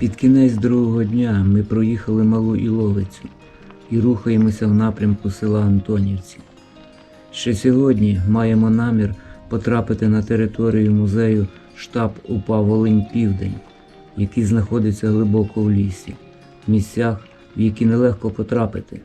Під кінець другого дня ми проїхали малу Іловицю і рухаємося в напрямку села Антонівці. Ще сьогодні маємо намір потрапити на територію музею штаб УПА Волинь Південь, який знаходиться глибоко в лісі, в місцях, в які нелегко потрапити.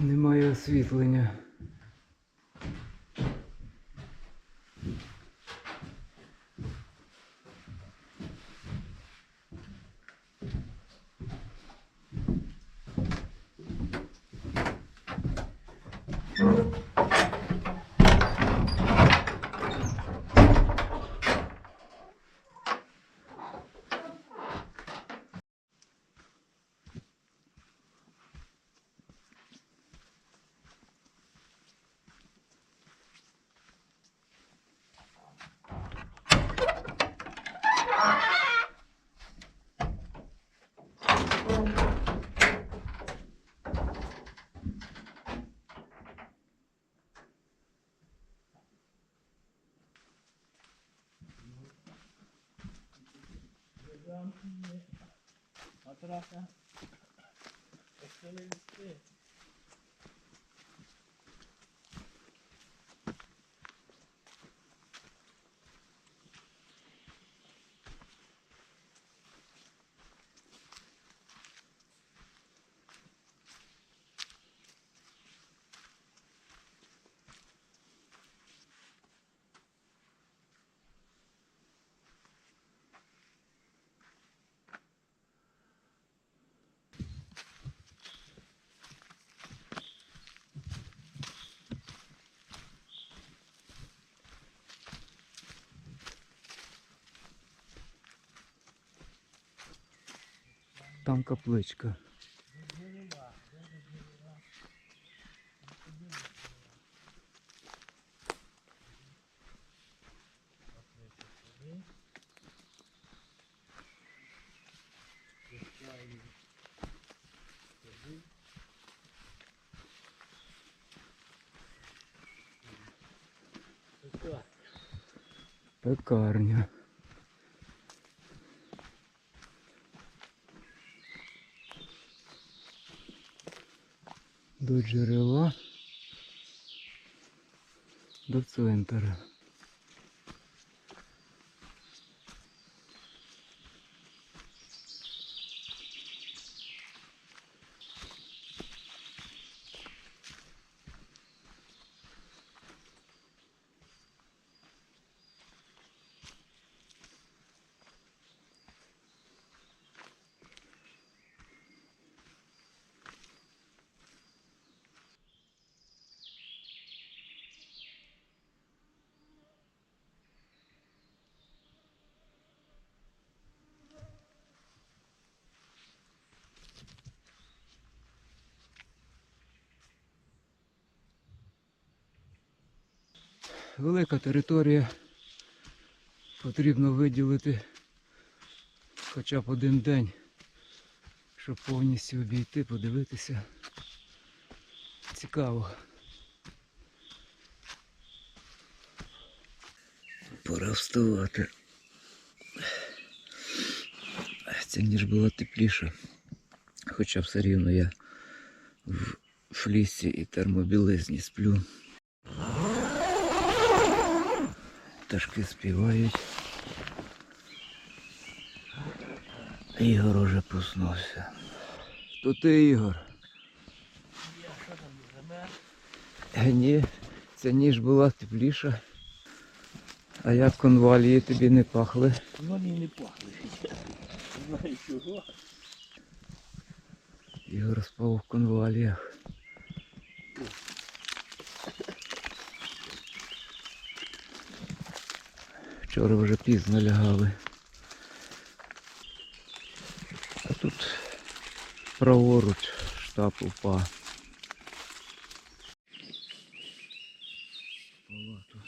Немає освітлення. Atrás. Esto le dice. Там капличка. До джерела. До цвинтара. Велика територія. Потрібно виділити хоча б один день, щоб повністю обійти, подивитися. Цікаво. Пора вставати. Ця ніж була тепліша. Хоча все рівно я в флісі і термобілизні сплю. Пташки співають. Ігор уже проснувся. То ти Ігор. Е, Ні, ця ніж була тепліша. А як конвалії тобі не пахли? Вони не пахли. Знаю чого. Ігор спав в конваліях. Вчора вже пізно лягали. А тут праворуч штаб УПА. Палату.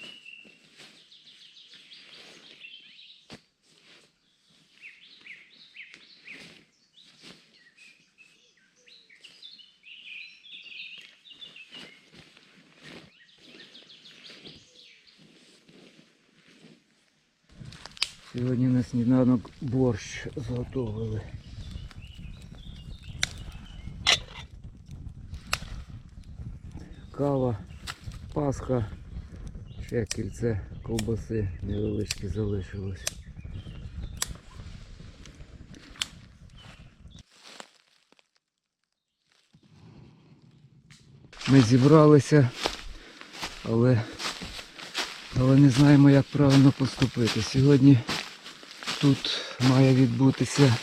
Сьогодні на сніданок борщ зготовили. Кава, пасха, ще кільце ковбаси невеличке залишилось. Ми зібралися, але, але не знаємо, як правильно поступити. Сьогодні тут має відбутися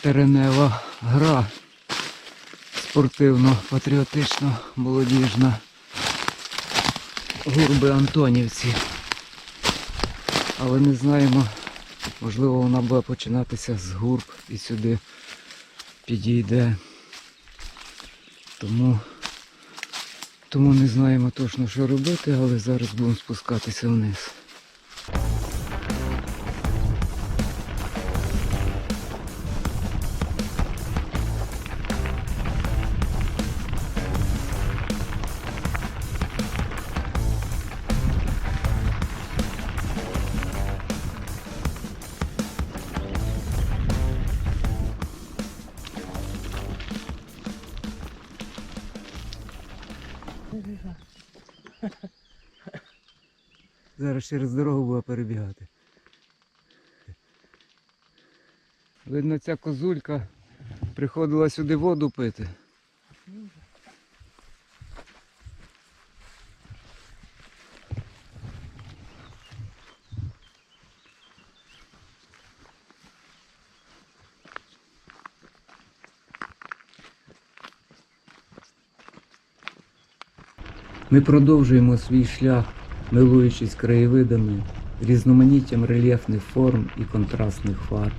теренева гра спортивно-патріотично молодіжна гурби Антонівці. Але не знаємо, можливо вона буде починатися з гурб і сюди підійде. Тому, тому не знаємо точно, що робити, але зараз будемо спускатися вниз. Зараз через дорогу буде перебігати. Видно, ця козулька приходила сюди воду пити. Ми продовжуємо свій шлях, милуючись краєвидами, різноманіттям рельєфних форм і контрастних фарб.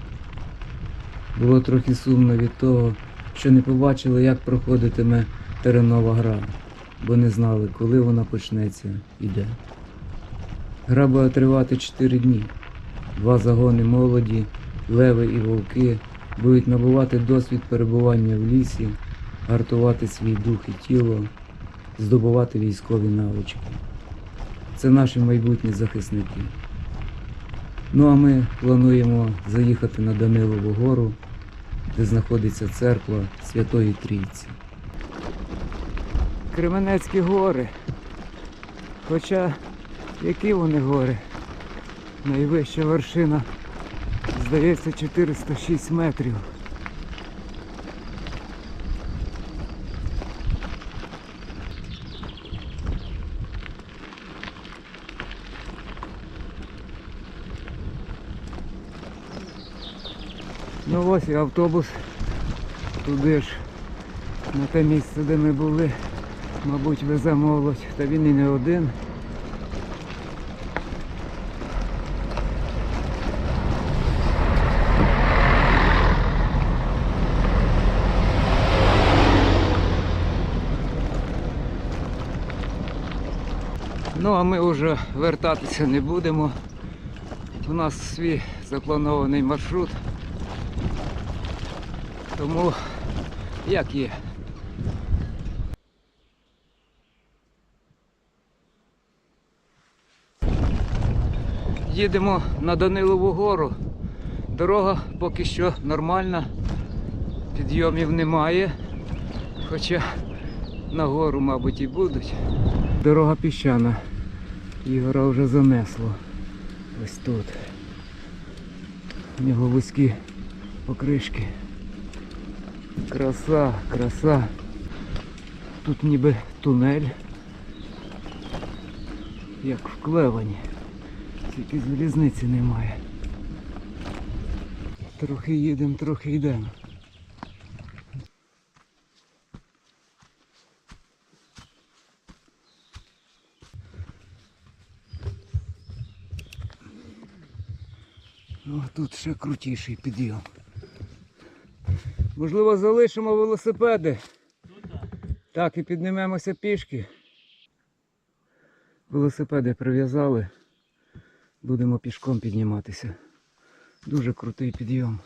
Було трохи сумно від того, що не побачили, як проходитиме теренова гра, бо не знали, коли вона почнеться і де. Гра буде тривати 4 дні. Два загони молоді, леви і вовки будуть набувати досвід перебування в лісі, гартувати свій дух і тіло, здобувати військові навички. Це наші майбутні захисники. Ну а ми плануємо заїхати на Данилову гору, де знаходиться церква Святої Трійці. Кременецькі гори. Хоча які вони гори? Найвища вершина, здається, 406 метрів. Ну ось і автобус туди ж, на те місце, де ми були, мабуть, везе молодь, та він і не один. Ну а ми вже вертатися не будемо. У нас свій запланований маршрут. Тому як є. Їдемо на Данилову гору. Дорога поки що нормальна, підйомів немає, хоча на гору, мабуть, і будуть. Дорога піщана. Ігора вже занесло. Ось тут. У нього вузькі покришки. Краса, краса. Тут ніби тунель. Як в Клевані. Тільки залізниці немає. Трохи їдемо, трохи йдемо. О, тут ще крутіший підйом. Можливо, залишимо велосипеди. Так, і піднімемося пішки. Велосипеди прив'язали. Будемо пішком підніматися. Дуже крутий підйом.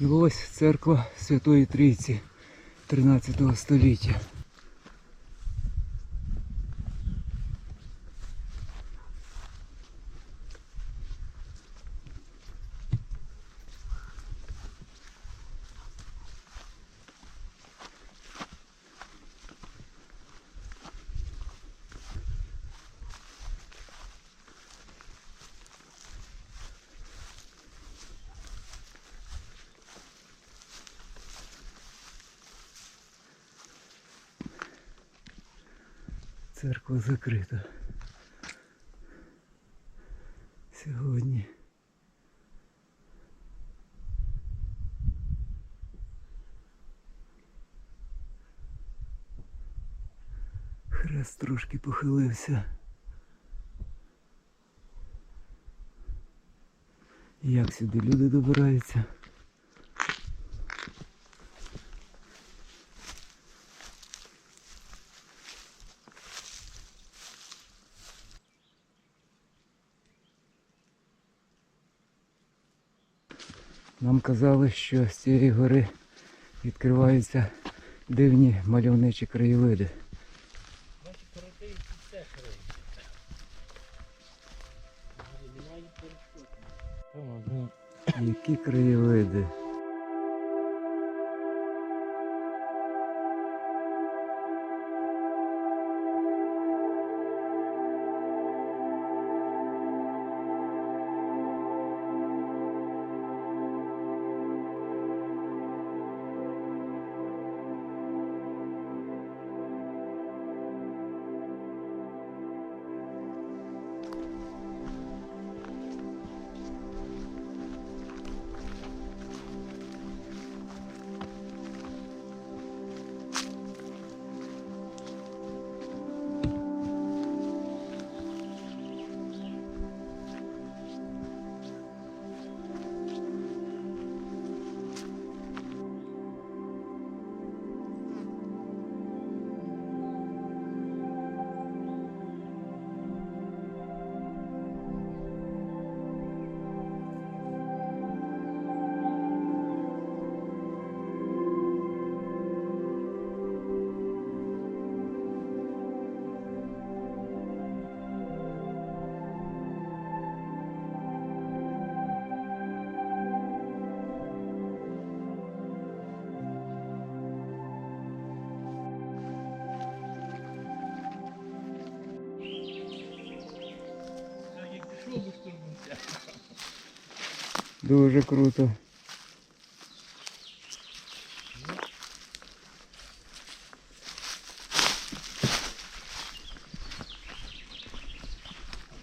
Ось церква Святої Трійці 13 століття. Церква закрита. Сьогодні. Хрест трошки похилився. Як сюди люди добираються? Нам казали, що з цієї гори відкриваються дивні мальовничі краєвиди. Які краєвиди. Дуже круто.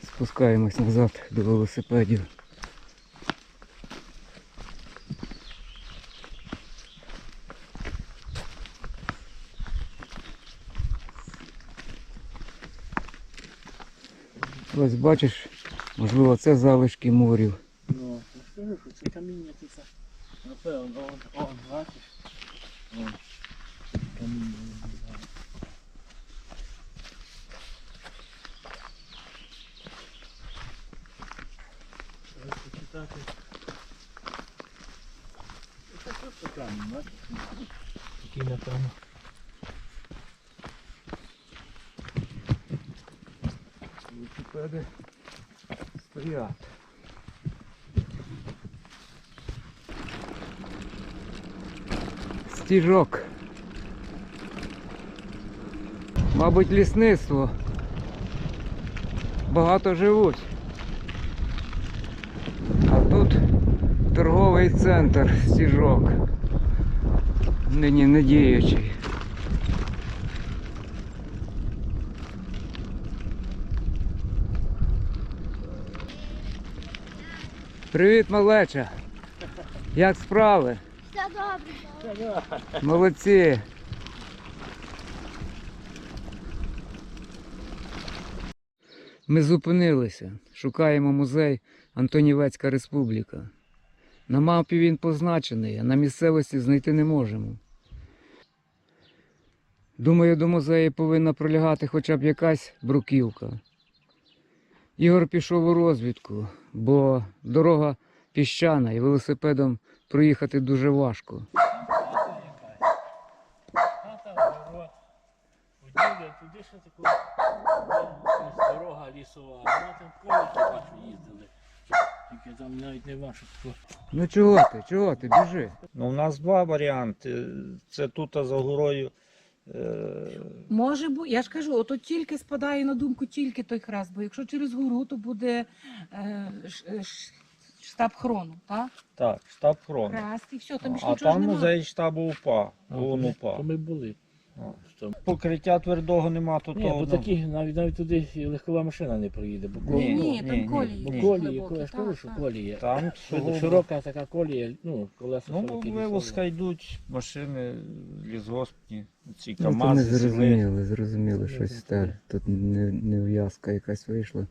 Спускаємось назад до велосипедів. Ось бачиш, можливо, це залишки морів. Ну, я ж кажу, що це каміння тут. це, Напевно, он, он, бачиш? Он. Каміння. не знаю. Такий, напевно. Велосипеди стоять. Стіжок. Мабуть, лісництво. Багато живуть. А тут торговий центр стіжок. Нині не діючий. Привіт, малеча. Як справи? Все добре. Молодці. Ми зупинилися. Шукаємо музей Антонівецька Республіка. На мапі він позначений, а на місцевості знайти не можемо. Думаю, до музею повинна пролягати хоча б якась бруківка. Ігор пішов у розвідку, бо дорога піщана і велосипедом проїхати дуже важко. Туди ще таку дорога лісова. А ми там колесо бачу їздили. Тільки там навіть не таку. Ну чого ти? Чого ти? Біжи. Ну, у нас два варіанти. Це тут за горою. Е, Може бути, я ж кажу, ото тільки спадає на думку тільки той хрест, бо якщо через гору, то буде е, ш- е, ш- штаб хрону, так? так, штаб хрону. Хрест і все, там більше А нічого ж там немає. музей штабу УПА. А, УПА. то ми були. Покриття твердого нема, то Ні, то. бо ну, такі навіть навіть туди і легкова машина не проїде, бо Ні, колії. Ні, ні, там колії. Бо колії, глибокі, я ж кажу, так, що так. колії. Там Широка- сугубо. Широка така колія, ну, колеса Ну, широкі, вивозка йдуть машини лісгоспні, ці Ну, то КАМАЗи, сили. зрозуміли, зрозуміли, щось те. Тут не- нев'язка якась вийшла.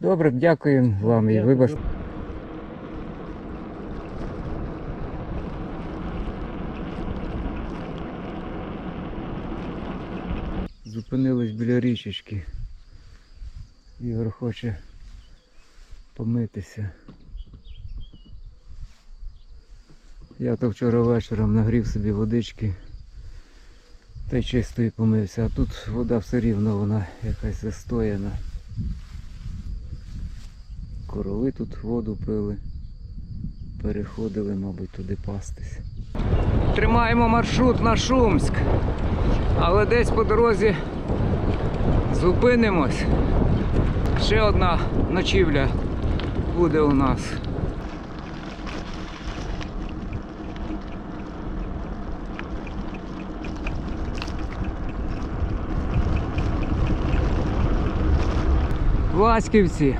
Добре, дякуємо вам і Дякую. вибачте. Зупинились біля річечки. Ігор хоче помитися. Я то вчора вечором нагрів собі водички та й чисто і помився. А тут вода все рівно вона якась застояна. Корови тут воду пили. Переходили, мабуть, туди пастись. Тримаємо маршрут на Шумськ. Але десь по дорозі зупинимось. Ще одна ночівля буде у нас. Васьківці.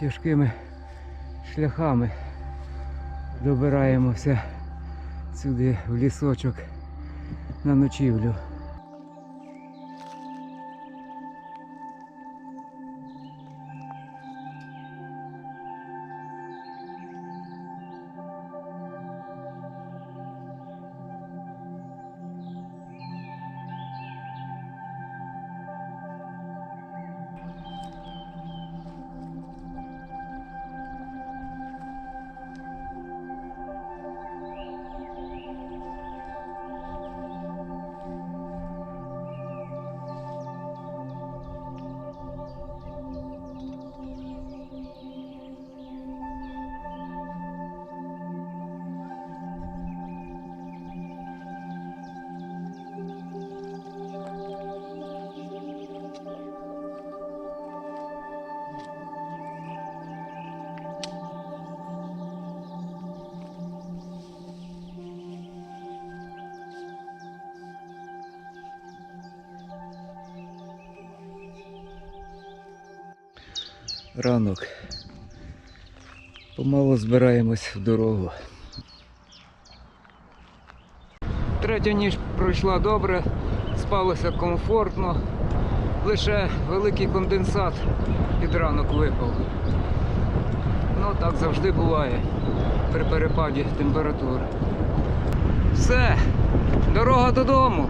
Тяжкими шляхами добираємося сюди в лісочок на ночівлю. Ранок. Помало збираємось в дорогу. Третя ніч пройшла добре, спалося комфортно. Лише великий конденсат під ранок випав. Ну так завжди буває при перепаді температури. Все, дорога додому.